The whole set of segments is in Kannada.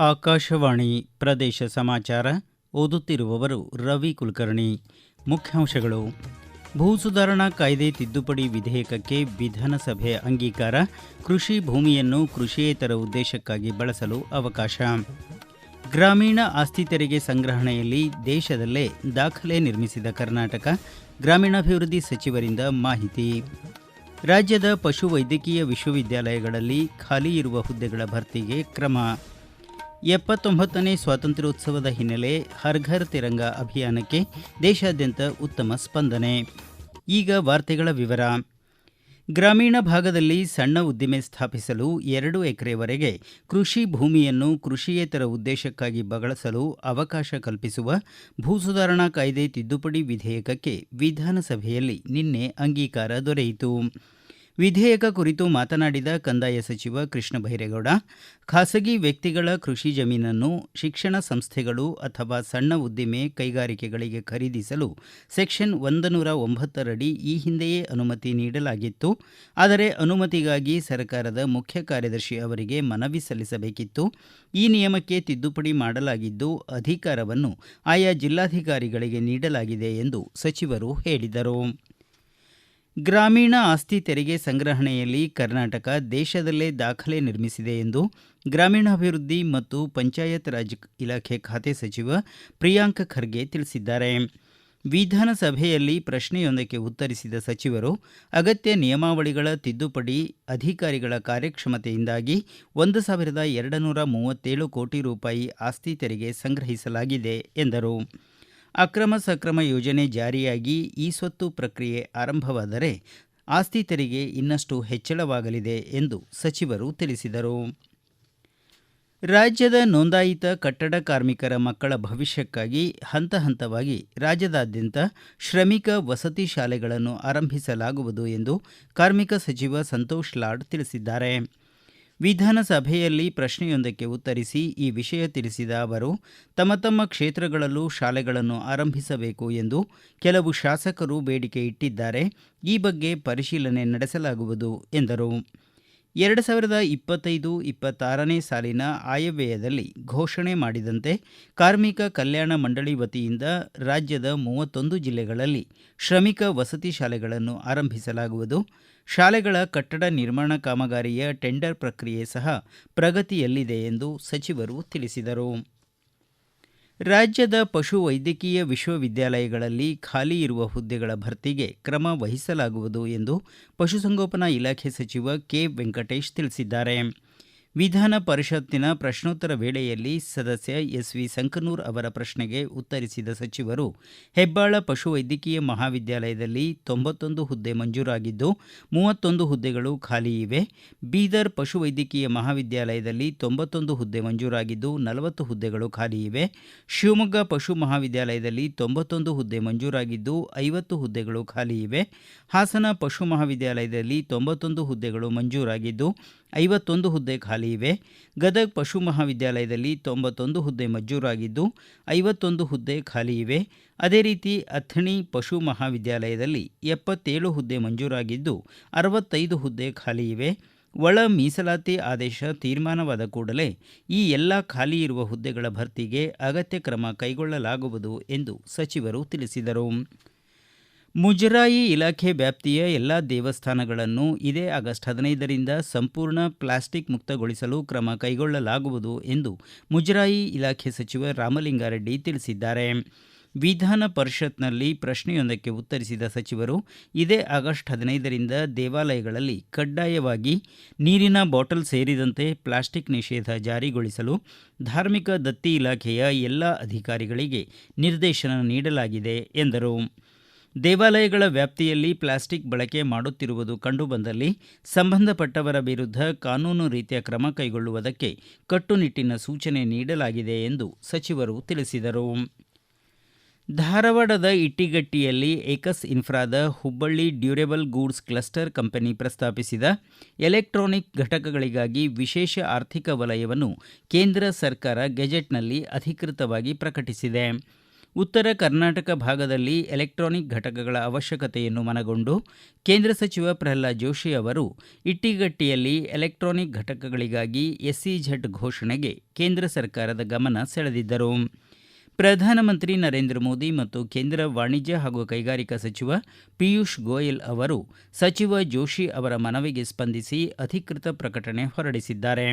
ಆಕಾಶವಾಣಿ ಪ್ರದೇಶ ಸಮಾಚಾರ ಓದುತ್ತಿರುವವರು ರವಿ ಕುಲಕರ್ಣಿ. ಮುಖ್ಯಾಂಶಗಳು. ಭೂ ಸುಧಾರಣಾ ಕಾಯ್ದೆ ತಿದ್ದುಪಡಿ ವಿಧೇಯಕಕ್ಕೆ ವಿಧಾನಸಭೆ ಅಂಗೀಕಾರ, ಕೃಷಿ ಭೂಮಿಯನ್ನು ಕೃಷಿಯೇತರ ಉದ್ದೇಶಕ್ಕಾಗಿ ಬಳಸಲು ಅವಕಾಶ. ಗ್ರಾಮೀಣ ಆಸ್ತಿ ತೆರಿಗೆ ಸಂಗ್ರಹಣೆಯಲ್ಲಿ ದೇಶದಲ್ಲೇ ದಾಖಲೆ ನಿರ್ಮಿಸಿದ ಕರ್ನಾಟಕ, ಗ್ರಾಮೀಣಾಭಿವೃದ್ಧಿ ಸಚಿವರಿಂದ ಮಾಹಿತಿ. ರಾಜ್ಯದ ಪಶುವೈದ್ಯಕೀಯ ವಿಶ್ವವಿದ್ಯಾಲಯಗಳಲ್ಲಿ ಖಾಲಿ ಇರುವ ಹುದ್ದೆಗಳ ಭರ್ತಿಗೆ ಕ್ರಮ. ಎಪ್ಪತ್ತೊಂಬತ್ತನೇ ಸ್ವಾತಂತ್ರ್ಯೋತ್ಸವದ ಹಿನ್ನೆಲೆ ಹರ್ ಘರ್ ತಿರಂಗ ಅಭಿಯಾನಕ್ಕೆ ದೇಶಾದ್ಯಂತ ಉತ್ತಮ ಸ್ಪಂದನೆ. ಈಗ ವಾರ್ತೆಗಳ ವಿವರ. ಗ್ರಾಮೀಣ ಭಾಗದಲ್ಲಿ ಸಣ್ಣ ಉದ್ದಿಮೆ ಸ್ಥಾಪಿಸಲು ಎರಡು ಎಕರೆವರೆಗೆ ಕೃಷಿ ಭೂಮಿಯನ್ನು ಕೃಷಿಯೇತರ ಉದ್ದೇಶಕ್ಕಾಗಿ ಬಳಸಲು ಅವಕಾಶ ಕಲ್ಪಿಸುವ ಭೂ ಸುಧಾರಣಾ ಕಾಯ್ದೆ ತಿದ್ದುಪಡಿ ವಿಧೇಯಕಕ್ಕೆ ವಿಧಾನಸಭೆಯಲ್ಲಿ ನಿನ್ನೆ ಅಂಗೀಕಾರ ದೊರೆಯಿತು. ವಿಧೇಯಕ ಕುರಿತು ಮಾತನಾಡಿದ ಕಂದಾಯ ಸಚಿವ ಕೃಷ್ಣ ಬೈರೇಗೌಡ, ಖಾಸಗಿ ವ್ಯಕ್ತಿಗಳ ಕೃಷಿ ಜಮೀನನ್ನು ಶಿಕ್ಷಣ ಸಂಸ್ಥೆಗಳು ಅಥವಾ ಸಣ್ಣ ಉದ್ದಿಮೆ ಕೈಗಾರಿಕೆಗಳಿಗೆ ಖರೀದಿಸಲು ಸೆಕ್ಷನ್ ಒಂದನೂರ ಒಂಬತ್ತರಡಿ ಈ ಹಿಂದೆಯೇ ಅನುಮತಿ ನೀಡಲಾಗಿತ್ತು. ಆದರೆ ಅನುಮತಿಗಾಗಿ ಸರ್ಕಾರದ ಮುಖ್ಯ ಕಾರ್ಯದರ್ಶಿ ಅವರಿಗೆ ಮನವಿ ಸಲ್ಲಿಸಬೇಕಿತ್ತು. ಈ ನಿಯಮಕ್ಕೆ ತಿದ್ದುಪಡಿ ಮಾಡಲಾಗಿದ್ದು, ಅಧಿಕಾರವನ್ನು ಆಯಾ ಜಿಲ್ಲಾಧಿಕಾರಿಗಳಿಗೆ ನೀಡಲಾಗಿದೆ ಎಂದು ಸಚಿವರು ಹೇಳಿದರು. ಗ್ರಾಮೀಣ ಆಸ್ತಿ ತೆರಿಗೆ ಸಂಗ್ರಹಣೆಯಲ್ಲಿ ಕರ್ನಾಟಕ ದೇಶದಲ್ಲೇ ದಾಖಲೆ ನಿರ್ಮಿಸಿದೆ ಎಂದು ಗ್ರಾಮೀಣಾಭಿವೃದ್ಧಿ ಮತ್ತು ಪಂಚಾಯತ್ ರಾಜ್ ಇಲಾಖೆ ಖಾತೆ ಸಚಿವ ಪ್ರಿಯಾಂಕ್ ಖರ್ಗೆ ತಿಳಿಸಿದ್ದಾರೆ. ವಿಧಾನಸಭೆಯಲ್ಲಿ ಪ್ರಶ್ನೆಯೊಂದಕ್ಕೆ ಉತ್ತರಿಸಿದ ಸಚಿವರು, ಅಗತ್ಯ ನಿಯಮಾವಳಿಗಳ ತಿದ್ದುಪಡಿ ಅಧಿಕಾರಿಗಳ ಕಾರ್ಯಕ್ಷಮತೆಯಿಂದಾಗಿ ಒಂದು ಸಾವಿರದ ಎರಡು ನೂರ ಮೂವತ್ತೇಳು ಕೋಟಿ ರೂಪಾಯಿ ಆಸ್ತಿ ತೆರಿಗೆ ಸಂಗ್ರಹಿಸಲಾಗಿದೆ ಎಂದರು. ಅಕ್ರಮ ಸಕ್ರಮ ಯೋಜನೆ ಜಾರಿಯಾಗಿ ಈ ಸ್ವತ್ತು ಪ್ರಕ್ರಿಯೆ ಆರಂಭವಾದರೆ ಆಸ್ತಿ ತೆರಿಗೆ ಇನ್ನಷ್ಟು ಹೆಚ್ಚಳವಾಗಲಿದೆ ಎಂದು ಸಚಿವರು ತಿಳಿಸಿದರು. ರಾಜ್ಯದ ನೋಂದಾಯಿತ ಕಟ್ಟಡ ಕಾರ್ಮಿಕರ ಮಕ್ಕಳ ಭವಿಷ್ಯಕ್ಕಾಗಿ ಹಂತ ಹಂತವಾಗಿ ರಾಜ್ಯದಾದ್ಯಂತ ಶ್ರಮಿಕ ವಸತಿ ಶಾಲೆಗಳನ್ನು ಆರಂಭಿಸಲಾಗುವುದು ಎಂದು ಕಾರ್ಮಿಕ ಸಚಿವ ಸಂತೋಷ್ ಲಾಡ್ ತಿಳಿಸಿದ್ದಾರೆ. ವಿಧಾನಸಭೆಯಲ್ಲಿ ಪ್ರಶ್ನೆಯೊಂದಕ್ಕೆ ಉತ್ತರಿಸಿ ಈ ವಿಷಯ ತಿಳಿಸಿದ ಅವರು, ತಮ್ಮ ತಮ್ಮ ಕ್ಷೇತ್ರಗಳಲ್ಲೂ ಶಾಲೆಗಳನ್ನು ಆರಂಭಿಸಬೇಕು ಎಂದು ಕೆಲವು ಶಾಸಕರು ಬೇಡಿಕೆ ಇಟ್ಟಿದ್ದಾರೆ. ಈ ಬಗ್ಗೆ ಪರಿಶೀಲನೆ ನಡೆಸಲಾಗುವುದು ಎಂದರು. ಎರಡು ಸಾವಿರದ ಇಪ್ಪತ್ತೈದು ಇಪ್ಪತ್ತಾರನೇ ಸಾಲಿನ ಆಯವ್ಯಯದಲ್ಲಿ ಘೋಷಣೆ ಮಾಡಿದಂತೆ ಕಾರ್ಮಿಕ ಕಲ್ಯಾಣ ಮಂಡಳಿ ವತಿಯಿಂದ ರಾಜ್ಯದ ಮೂವತ್ತೊಂದು ಜಿಲ್ಲೆಗಳಲ್ಲಿ ಶ್ರಮಿಕ ವಸತಿ ಶಾಲೆಗಳನ್ನು ಆರಂಭಿಸಲಾಗುವುದು. ಶಾಲೆಗಳ ಕಟ್ಟಡ ನಿರ್ಮಾಣ ಕಾಮಗಾರಿಯ ಟೆಂಡರ್ ಪ್ರಕ್ರಿಯೆ ಸಹ ಪ್ರಗತಿಯಲ್ಲಿದೆ ಎಂದು ಸಚಿವರು ತಿಳಿಸಿದರು. ರಾಜ್ಯದ ಪಶು ವೈದ್ಯಕೀಯ ವಿಶ್ವವಿದ್ಯಾಲಯಗಳಲ್ಲಿ ಖಾಲಿ ಇರುವ ಹುದ್ದೆಗಳ ಭರ್ತಿಗೆ ಕ್ರಮ ವಹಿಸಲಾಗುವುದು ಎಂದು ಪಶುಸಂಗೋಪನಾ ಇಲಾಖೆ ಸಚಿವ ಕೆ ವೆಂಕಟೇಶ್ ತಿಳಿಸಿದ್ದಾರೆ. ವಿಧಾನ ಪರಿಷತ್ತಿನ ಪ್ರಶ್ನೋತ್ತರ ವೇಳೆಯಲ್ಲಿ ಸದಸ್ಯ ಎಸ್ ವಿ ಸಂಕನೂರ್ ಅವರ ಪ್ರಶ್ನೆಗೆ ಉತ್ತರಿಸಿದ ಸಚಿವರು, ಹೆಬ್ಬಾಳ ಪಶುವೈದ್ಯಕೀಯ ಮಹಾವಿದ್ಯಾಲಯದಲ್ಲಿ ತೊಂಬತ್ತೊಂದು ಹುದ್ದೆ ಮಂಜೂರಾಗಿದ್ದು, ಮೂವತ್ತೊಂದು ಹುದ್ದೆಗಳು ಖಾಲಿ ಇವೆ. ಬೀದರ್ ಪಶುವೈದ್ಯಕೀಯ ಮಹಾವಿದ್ಯಾಲಯದಲ್ಲಿ ತೊಂಬತ್ತೊಂದು ಹುದ್ದೆ ಮಂಜೂರಾಗಿದ್ದು, ನಲವತ್ತು ಹುದ್ದೆಗಳು ಖಾಲಿ ಇವೆ. ಶಿವಮೊಗ್ಗ ಪಶು ಮಹಾವಿದ್ಯಾಲಯದಲ್ಲಿ ತೊಂಬತ್ತೊಂದು ಹುದ್ದೆ ಮಂಜೂರಾಗಿದ್ದು, ಐವತ್ತು ಹುದ್ದೆಗಳು ಖಾಲಿ ಇವೆ. ಹಾಸನ ಪಶು ಮಹಾವಿದ್ಯಾಲಯದಲ್ಲಿ ತೊಂಬತ್ತೊಂದು ಹುದ್ದೆಗಳು ಮಂಜೂರಾಗಿದ್ದು ಐವತ್ತೊಂದು ಹುದ್ದೆ ಖಾಲಿ ಇವೆ. ಗದಗ್ ಪಶು ಮಹಾವಿದ್ಯಾಲಯದಲ್ಲಿ ತೊಂಬತ್ತೊಂದು ಹುದ್ದೆ ಮಂಜೂರಾಗಿದ್ದು, ಐವತ್ತೊಂದು ಹುದ್ದೆ ಖಾಲಿ ಇವೆ. ಅದೇ ರೀತಿ ಅಥಣಿ ಪಶು ಮಹಾವಿದ್ಯಾಲಯದಲ್ಲಿ ಎಪ್ಪತ್ತೇಳು ಹುದ್ದೆ ಮಂಜೂರಾಗಿದ್ದು, ಅರವತ್ತೈದು ಹುದ್ದೆ ಖಾಲಿ ಇವೆ. ಒಳ ಮೀಸಲಾತಿ ಆದೇಶ ತೀರ್ಮಾನವಾದ ಕೂಡಲೇ ಈ ಎಲ್ಲ ಖಾಲಿ ಇರುವ ಹುದ್ದೆಗಳ ಭರ್ತಿಗೆ ಅಗತ್ಯ ಕ್ರಮ ಕೈಗೊಳ್ಳಲಾಗುವುದು ಎಂದು ಸಚಿವರು ತಿಳಿಸಿದರು. ಮುಜರಾಯಿ ಇಲಾಖೆ ವ್ಯಾಪ್ತಿಯ ಎಲ್ಲ ದೇವಸ್ಥಾನಗಳನ್ನು ಇದೇ ಆಗಸ್ಟ್ ಹದಿನೈದರಿಂದ ಸಂಪೂರ್ಣ ಪ್ಲಾಸ್ಟಿಕ್ ಮುಕ್ತಗೊಳಿಸಲು ಕ್ರಮ ಕೈಗೊಳ್ಳಲಾಗುವುದು ಎಂದು ಮುಜರಾಯಿ ಇಲಾಖೆ ಸಚಿವ ರಾಮಲಿಂಗಾರೆಡ್ಡಿ ತಿಳಿಸಿದ್ದಾರೆ. ವಿಧಾನ ಪರಿಷತ್ನಲ್ಲಿ ಪ್ರಶ್ನೆಯೊಂದಕ್ಕೆ ಉತ್ತರಿಸಿದ ಸಚಿವರು, ಇದೇ ಆಗಸ್ಟ್ ಹದಿನೈದರಿಂದ ದೇವಾಲಯಗಳಲ್ಲಿ ಕಡ್ಡಾಯವಾಗಿ ನೀರಿನ ಬಾಟಲ್ ಸೇರಿದಂತೆ ಪ್ಲಾಸ್ಟಿಕ್ ನಿಷೇಧ ಜಾರಿಗೊಳಿಸಲು ಧಾರ್ಮಿಕ ದತ್ತಿ ಇಲಾಖೆಯ ಎಲ್ಲ ಅಧಿಕಾರಿಗಳಿಗೆ ನಿರ್ದೇಶನ ನೀಡಲಾಗಿದೆ ಎಂದರು. ದೇವಾಲಯಗಳ ವ್ಯಾಪ್ತಿಯಲ್ಲಿ ಪ್ಲಾಸ್ಟಿಕ್ ಬಳಕೆ ಮಾಡುತ್ತಿರುವುದು ಕಂಡುಬಂದಲ್ಲಿ ಸಂಬಂಧಪಟ್ಟವರ ವಿರುದ್ಧ ಕಾನೂನು ರೀತಿಯ ಕ್ರಮ ಕೈಗೊಳ್ಳುವುದಕ್ಕೆ ಕಟ್ಟುನಿಟ್ಟಿನ ಸೂಚನೆ ನೀಡಲಾಗಿದೆ ಎಂದು ಸಚಿವರು ತಿಳಿಸಿದರು. ಧಾರವಾಡದ ಇಟ್ಟಿಗಟ್ಟಿಯಲ್ಲಿ ಏಕಸ್ ಇನ್ಫ್ರಾದ Hubballi durable goods cluster company ಪ್ರಸ್ತಾಪಿಸಿದ ಎಲೆಕ್ಟ್ರಾನಿಕ್ ಘಟಕಗಳಿಗಾಗಿ ವಿಶೇಷ ಆರ್ಥಿಕ ವಲಯವನ್ನು ಕೇಂದ್ರ ಸರ್ಕಾರ ಗೆಜೆಟ್ನಲ್ಲಿ ಅಧಿಕೃತವಾಗಿ ಪ್ರಕಟಿಸಿದೆ. ಉತ್ತರ ಕರ್ನಾಟಕ ಭಾಗದಲ್ಲಿ ಎಲೆಕ್ಟ್ರಾನಿಕ್ ಘಟಕಗಳ ಅವಶ್ಯಕತೆಯನ್ನು ಮನಗೊಂಡು ಕೇಂದ್ರ ಸಚಿವ ಪ್ರಹ್ಲಾದ್ ಜೋಶಿ ಅವರು ಇಟ್ಟಿಗಟ್ಟಿಯಲ್ಲಿ ಎಲೆಕ್ಟ್ರಾನಿಕ್ ಘಟಕಗಳಿಗಾಗಿ ಎಸ್ಇಝೆಡ್ ಘೋಷಣೆಗೆ ಕೇಂದ್ರ ಸರ್ಕಾರದ ಗಮನ ಸೆಳೆದಿದ್ದರು. ಪ್ರಧಾನಮಂತ್ರಿ ನರೇಂದ್ರ ಮೋದಿ ಮತ್ತು ಕೇಂದ್ರ ವಾಣಿಜ್ಯ ಹಾಗೂ ಕೈಗಾರಿಕಾ ಸಚಿವ ಪಿಯೂಷ್ ಗೋಯಲ್ ಅವರು ಸಚಿವ ಜೋಶಿ ಅವರ ಮನವಿಗೆ ಸ್ಪಂದಿಸಿ ಅಧಿಕೃತ ಪ್ರಕಟಣೆ ಹೊರಡಿಸಿದ್ದಾರೆ.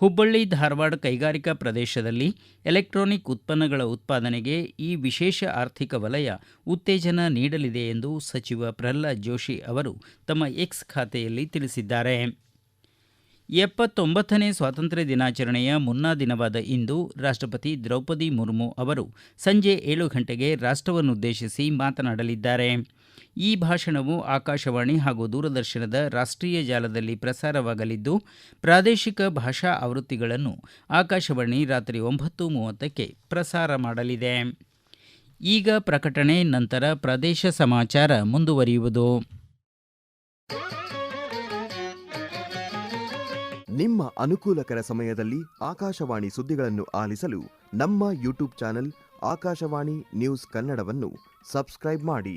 ಹುಬ್ಬಳ್ಳಿ ಧಾರವಾಡ ಕೈಗಾರಿಕಾ ಪ್ರದೇಶದಲ್ಲಿ ಎಲೆಕ್ಟ್ರಾನಿಕ್ ಉತ್ಪನ್ನಗಳ ಉತ್ಪಾದನೆಗೆ ಈ ವಿಶೇಷ ಆರ್ಥಿಕ ವಲಯ ಉತ್ತೇಜನ ನೀಡಲಿದೆ ಎಂದು ಸಚಿವ ಪ್ರಹ್ಲಾದ್ ಜೋಶಿ ಅವರು ತಮ್ಮ ಎಕ್ಸ್ ಖಾತೆಯಲ್ಲಿ ತಿಳಿಸಿದ್ದಾರೆ. ಎಪ್ಪತ್ತೊಂಬತ್ತನೇ ಸ್ವಾತಂತ್ರ್ಯ ದಿನಾಚರಣೆಯ ಮುನ್ನಾ ದಿನವಾದ ಇಂದು ರಾಷ್ಟ್ರಪತಿ ದ್ರೌಪದಿ ಮುರ್ಮು ಅವರು ಸಂಜೆ ಏಳು ಗಂಟೆಗೆ ರಾಷ್ಟ್ರವನ್ನುದ್ದೇಶಿಸಿ ಮಾತನಾಡಲಿದ್ದಾರೆ. ಈ ಭಾಷಣವು ಆಕಾಶವಾಣಿ ಹಾಗೂ ದೂರದರ್ಶನದ ರಾಷ್ಟ್ರೀಯ ಜಾಲದಲ್ಲಿ ಪ್ರಸಾರವಾಗಲಿದ್ದು, ಪ್ರಾದೇಶಿಕ ಭಾಷಾ ಆವೃತ್ತಿಗಳನ್ನು ಆಕಾಶವಾಣಿ ರಾತ್ರಿ ಒಂಬತ್ತು ಮೂವತ್ತಕ್ಕೆ ಪ್ರಸಾರ ಮಾಡಲಿದೆ. ಈಗ ಪ್ರಕಟಣೆ, ನಂತರ ಪ್ರದೇಶ ಸಮಾಚಾರ ಮುಂದುವರಿಯುವುದು. ನಿಮ್ಮ ಅನುಕೂಲಕರ ಸಮಯದಲ್ಲಿ ಆಕಾಶವಾಣಿ ಸುದ್ದಿಗಳನ್ನು ಆಲಿಸಲು ನಮ್ಮ ಯೂಟ್ಯೂಬ್ ಚಾನೆಲ್ ಆಕಾಶವಾಣಿ ನ್ಯೂಸ್ ಕನ್ನಡವನ್ನು ಸಬ್ಸ್ಕ್ರೈಬ್ ಮಾಡಿ.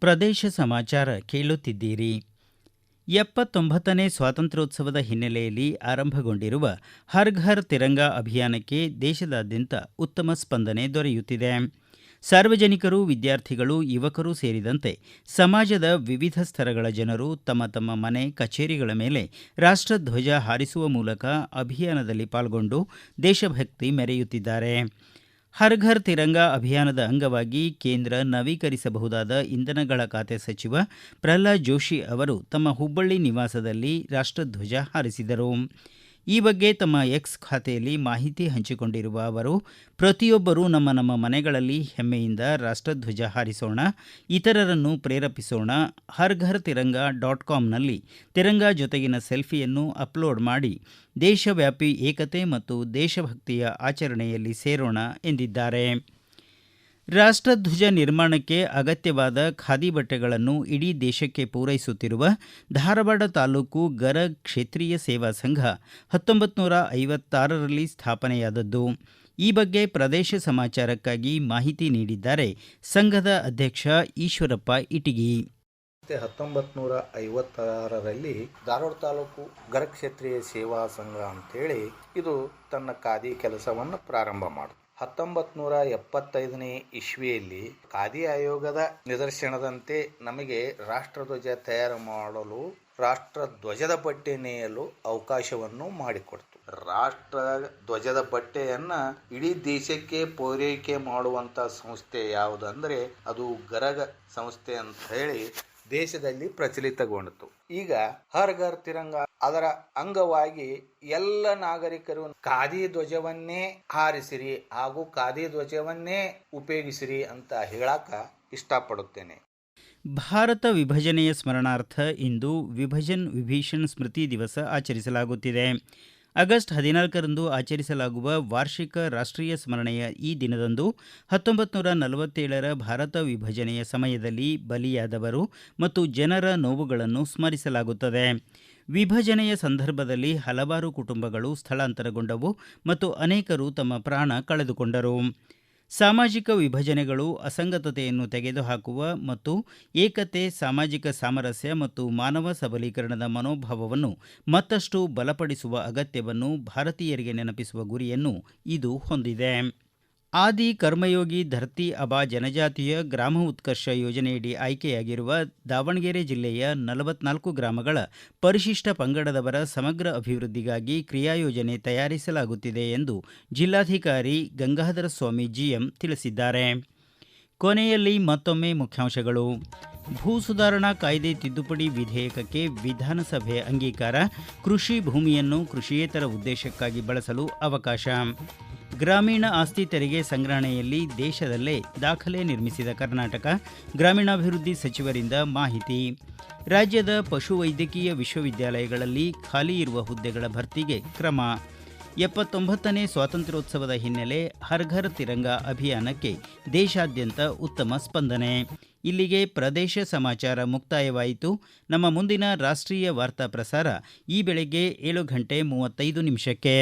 ಪ್ರದೇಶ ಸಮಾಚಾರ ಕೇಳುತ್ತಿದ್ದೀರಿ. ಎಪ್ಪತ್ತೊಂಬತ್ತನೇ ಸ್ವಾತಂತ್ರ್ಯೋತ್ಸವದ ಹಿನ್ನೆಲೆಯಲ್ಲಿ ಆರಂಭಗೊಂಡಿರುವ ಹರ್ ಘರ್ ತಿರಂಗ ಅಭಿಯಾನಕ್ಕೆ ದೇಶದಾದ್ಯಂತ ಉತ್ತಮ ಸ್ಪಂದನೆ ದೊರೆಯುತ್ತಿದೆ. ಸಾರ್ವಜನಿಕರು, ವಿದ್ಯಾರ್ಥಿಗಳು, ಯುವಕರು ಸೇರಿದಂತೆ ಸಮಾಜದ ವಿವಿಧ ಸ್ತರಗಳ ಜನರು ತಮ್ಮ ತಮ್ಮ ಮನೆ, ಕಚೇರಿಗಳ ಮೇಲೆ ರಾಷ್ಟ್ರಧ್ವಜ ಹಾರಿಸುವ ಮೂಲಕ ಅಭಿಯಾನದಲ್ಲಿ ಪಾಲ್ಗೊಂಡು ದೇಶಭಕ್ತಿ ಮೆರೆಯುತ್ತಿದ್ದಾರೆ. ಹರ್ ಘರ್ ತಿರಂಗ ಅಭಿಯಾನದ ಅಂಗವಾಗಿ ಕೇಂದ್ರ ನವೀಕರಿಸಬಹುದಾದ ಇಂಧನಗಳ ಖಾತೆ ಸಚಿವ ಪ್ರಹ್ಲಾದ್ ಜೋಶಿ ಅವರು ತಮ್ಮ ಹುಬ್ಬಳ್ಳಿ ನಿವಾಸದಲ್ಲಿ ರಾಷ್ಟ್ರಧ್ವಜ ಹಾರಿಸಿದರು. ಈ ಬಗ್ಗೆ ತಮ್ಮ ಎಕ್ಸ್ ಖಾತೆಯಲ್ಲಿ ಮಾಹಿತಿ ಹಂಚಿಕೊಂಡಿರುವ ಅವರು ಪ್ರತಿಯೊಬ್ಬರೂ ನಮ್ಮ ನಮ್ಮ ಮನೆಗಳಲ್ಲಿ ಹೆಮ್ಮೆಯಿಂದ ರಾಷ್ಟ್ರಧ್ವಜ ಹಾರಿಸೋಣ, ಇತರರನ್ನು ಪ್ರೇರೇಪಿಸೋಣ, ಹರ್ ಘರ್ ತಿರಂಗ ಡಾಟ್ ಕಾಮ್ನಲ್ಲಿ ತಿರಂಗ ಜೊತೆಗಿನ ಸೆಲ್ಫಿಯನ್ನು ಅಪ್ಲೋಡ್ ಮಾಡಿ, ದೇಶವ್ಯಾಪಿ ಏಕತೆ ಮತ್ತು ದೇಶಭಕ್ತಿಯ ಆಚರಣೆಯಲ್ಲಿ ಸೇರೋಣ ಎಂದಿದ್ದಾರೆ. ರಾಷ್ಟ್ರಧ್ವಜ ನಿರ್ಮಾಣಕ್ಕೆ ಅಗತ್ಯವಾದ ಖಾದಿ ಬಟ್ಟೆಗಳನ್ನು ಇಡೀ ದೇಶಕ್ಕೆ ಪೂರೈಸುತ್ತಿರುವ ಧಾರವಾಡ ತಾಲೂಕು ಗರಗ್ ಕ್ಷೇತ್ರೀಯ ಸೇವಾ ಸಂಘ ಹತ್ತೊಂಬತ್ತು ನೂರ ಐವತ್ತಾರರಲ್ಲಿ ಸ್ಥಾಪನೆಯಾದದ್ದು. ಈ ಬಗ್ಗೆ ಪ್ರದೇಶ ಸಮಾಚಾರಕ್ಕಾಗಿ ಮಾಹಿತಿ ನೀಡಿದ್ದಾರೆ ಸಂಘದ ಅಧ್ಯಕ್ಷ ಈಶ್ವರಪ್ಪ ಇಟಿಗಿ. ಮತ್ತೆ ಹತ್ತೊಂಬತ್ತು ನೂರ ಐವತ್ತಾರರಲ್ಲಿ ಧಾರವಾಡ ತಾಲೂಕು ಗರಕ್ಷೇತ್ರೀಯ ಸೇವಾ ಸಂಘ ಅಂತೇಳಿ ಇದು ತನ್ನ ಖಾದಿ ಕೆಲಸವನ್ನು ಪ್ರಾರಂಭ ಮಾಡಿತು. ಹತ್ತೊಂಬತ್ತು ನೂರ ಎಪ್ಪತ್ತೈದನೇ ಇಸ್ವಿಯಲ್ಲಿ ಖಾದಿ ಆಯೋಗದ ನಿದರ್ಶನದಂತೆ ನಮಗೆ ರಾಷ್ಟ್ರಧ್ವಜ ತಯಾರು ಮಾಡಲು ರಾಷ್ಟ್ರ ಧ್ವಜದ ಬಟ್ಟೆ ನೇಯಲು ಅವಕಾಶವನ್ನು ಮಾಡಿಕೊಡ್ತು. ರಾಷ್ಟ್ರ ಧ್ವಜದ ಬಟ್ಟೆಯನ್ನ ಇಡೀ ದೇಶಕ್ಕೆ ಪೂರೈಕೆ ಮಾಡುವಂತ ಸಂಸ್ಥೆ ಯಾವುದಂದ್ರೆ ಅದು ಗರಗ ಸಂಸ್ಥೆ ಅಂತ ಹೇಳಿ ದೇಶದಲ್ಲಿ ಪ್ರಚಲಿತಗೊಂಡಿತು. ಈಗ ಹರ್ ಘರ್ ತಿರಂಗ ಅದರ ಅಂಗವಾಗಿ ಎಲ್ಲ ನಾಗರಿಕರು ಖಾದಿ ಧ್ವಜವನ್ನೇ ಹಾರಿಸಿರಿ ಹಾಗೂ ಖಾದಿ ಧ್ವಜವನ್ನೇ ಉಪಯೋಗಿಸಿರಿ ಅಂತ ಹೇಳಕ ಇಷ್ಟಪಡುತ್ತೇನೆ. ಭಾರತ ವಿಭಜನೆಯ ಸ್ಮರಣಾರ್ಥ ಇಂದು ವಿಭಜನ್ ವಿಭೀಷಣ್ ಸ್ಮೃತಿ ದಿವಸ ಆಚರಿಸಲಾಗುತ್ತಿದೆ. ಆಗಸ್ಟ್ ಹದಿನಾಲ್ಕರಂದು ಆಚರಿಸಲಾಗುವ ವಾರ್ಷಿಕ ರಾಷ್ಟ್ರೀಯ ಸ್ಮರಣೆಯ ಈ ದಿನದಂದು ಹತ್ತೊಂಬತ್ತು ನೂರ ನಲವತ್ತೇಳರ ಭಾರತ ವಿಭಜನೆಯ ಸಮಯದಲ್ಲಿ ಬಲಿಯಾದವರು ಮತ್ತು ಜನರ ನೋವುಗಳನ್ನು ಸ್ಮರಿಸಲಾಗುತ್ತದೆ. ವಿಭಜನೆಯ ಸಂದರ್ಭದಲ್ಲಿ ಹಲವಾರು ಕುಟುಂಬಗಳು ಸ್ಥಳಾಂತರಗೊಂಡವು ಮತ್ತು ಅನೇಕರು ತಮ್ಮ ಪ್ರಾಣ ಕಳೆದುಕೊಂಡರು. ಸಾಮಾಜಿಕ ವಿಭಜನೆಗಳು, ಅಸಂಗತತೆಯನ್ನು ತೆಗೆದುಹಾಕುವ ಮತ್ತು ಏಕತೆ, ಸಾಮಾಜಿಕ ಸಾಮರಸ್ಯ ಮತ್ತು ಮಾನವ ಸಬಲೀಕರಣದ ಮನೋಭಾವವನ್ನು ಮತ್ತಷ್ಟು ಬಲಪಡಿಸುವ ಅಗತ್ಯವನ್ನು ಭಾರತೀಯರಿಗೆ ನೆನಪಿಸುವ ಗುರಿಯನ್ನು ಇದು ಹೊಂದಿದೆ. ಆದಿ ಕರ್ಮಯೋಗಿ ಧರ್ತಿ ಅಬಾ ಜನಜಾತಿಯ ಗ್ರಾಮ ಉತ್ಕರ್ಷ ಯೋಜನೆಯಡಿ ಆಯ್ಕೆಯಾಗಿರುವ ದಾವಣಗೆರೆ ಜಿಲ್ಲೆಯ ನಲವತ್ನಾಲ್ಕು ಗ್ರಾಮಗಳ ಪರಿಶಿಷ್ಟ ಪಂಗಡದವರ ಸಮಗ್ರ ಅಭಿವೃದ್ಧಿಗಾಗಿ ಕ್ರಿಯಾಯೋಜನೆ ತಯಾರಿಸಲಾಗುತ್ತಿದೆ ಎಂದು ಜಿಲ್ಲಾಧಿಕಾರಿ ಗಂಗಾಧರ ಸ್ವಾಮಿ ಜಿಎಂ ತಿಳಿಸಿದ್ದಾರೆ. ಕೊನೆಯಲ್ಲಿ ಮತ್ತೊಮ್ಮೆ ಮುಖ್ಯಾಂಶಗಳು. ಭೂ ಸುಧಾರಣಾ ಕಾಯ್ದೆ ತಿದ್ದುಪಡಿ ವಿಧೇಯಕಕ್ಕೆ ವಿಧಾನಸಭೆ ಅಂಗೀಕಾರ, ಕೃಷಿ ಭೂಮಿಯನ್ನು ಕೃಷಿಯೇತರ ಉದ್ದೇಶಕ್ಕಾಗಿ ಬಳಸಲು ಅವಕಾಶ. ಗ್ರಾಮೀಣ ಆಸ್ತಿ ತೆರಿಗೆ ಸಂಗ್ರಹಣೆಯಲ್ಲಿ ದೇಶದಲ್ಲೇ ದಾಖಲೆ ನಿರ್ಮಿಸಿದ ಕರ್ನಾಟಕ, ಗ್ರಾಮೀಣಾಭಿವೃದ್ಧಿ ಸಚಿವರಿಂದ ಮಾಹಿತಿ. ರಾಜ್ಯದ ಪಶುವೈದ್ಯಕೀಯ ವಿಶ್ವವಿದ್ಯಾಲಯಗಳಲ್ಲಿ ಖಾಲಿ ಇರುವ ಹುದ್ದೆಗಳ ಭರ್ತಿಗೆ ಕ್ರಮ. ಎಪ್ಪತ್ತೊಂಬತ್ತನೇ ಸ್ವಾತಂತ್ರ್ಯೋತ್ಸವದ ಹಿನ್ನೆಲೆ ಹರ್ ಘರ್ ತಿರಂಗ ಅಭಿಯಾನಕ್ಕೆ ದೇಶಾದ್ಯಂತ ಉತ್ತಮ ಸ್ಪಂದನೆ. ಇಲ್ಲಿಗೆ ಪ್ರದೇಶ ಸಮಾಚಾರ ಮುಕ್ತಾಯವಾಯಿತು. ನಮ್ಮ ಮುಂದಿನ ರಾಷ್ಟ್ರೀಯ ವಾರ್ತಾ ಪ್ರಸಾರ ಈ ಬೆಳಗ್ಗೆ ಏಳು ಗಂಟೆ ಮೂವತ್ತೈದು ನಿಮಿಷಕ್ಕೆ.